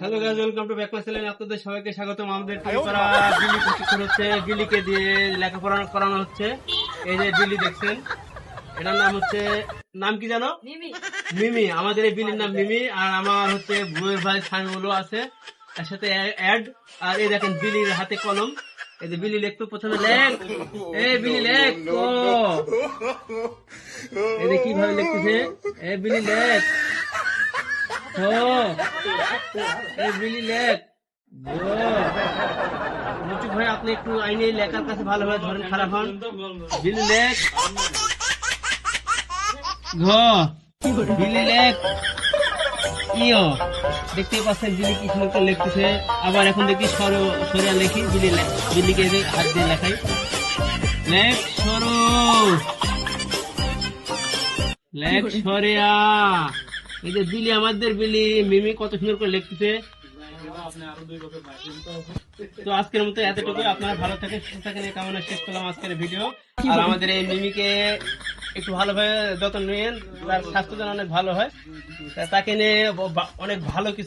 Hello guys welcome to back my channel আপনাদের সবাইকে স্বাগতম। আমাদের তৈরি করা বিলি প্রশিক্ষণ হচ্ছে। বিলিকে দিয়ে লেখাপড়া করানো হচ্ছে। এই যে বিলি দেখছেন এটার নাম হচ্ছে নাম কি জানো? মিমি। আমাদের এই বিলির নাম মিমি। আর আমার হচ্ছে বউয়ের ভাই সামিউলও আছে। তার সাথে অ্যাড আর এই দেখেন বিলির হাতে কলম। এই যে বিলি লেখ তো প্রথমে লেখ। এই বিলি লেখ। ও। এই যে কীভাবে লিখতেছে? এই বিলি লেখ। লেখ। ভাই, আপনি একটু আইনে লেখার কাছে ভালোভাবে ধরেন, খারাপ হন। বিলি লেখ। বিলি লেখ। দেখতে পাচ্ছেন বিলি কি সুন্দর লিখতেছে আবার এখন দেখি সর, সরিয়া লেখি বিলি লে- বিলিকে হাত দিয়ে লেখাই। লেখ সরো। লেখ সরিয়া। এই যে বিলি আমাদের বিলি, মিমি কত সুন্দর করে লিখতেছে। তো আজকের মতো এতটুকু আপনারা ভালো থাকে সুস্থ থাকেন, এই কামনা শেষ করলাম আজকের ভিডিও। আর আমাদের এই মিমিকে একটু ভালোভাবে যত্ন নিয়েন, তার স্বাস্থ্য যেন অনেক ভালো হয়। তাকে নিয়ে অনেক ভালো কিছু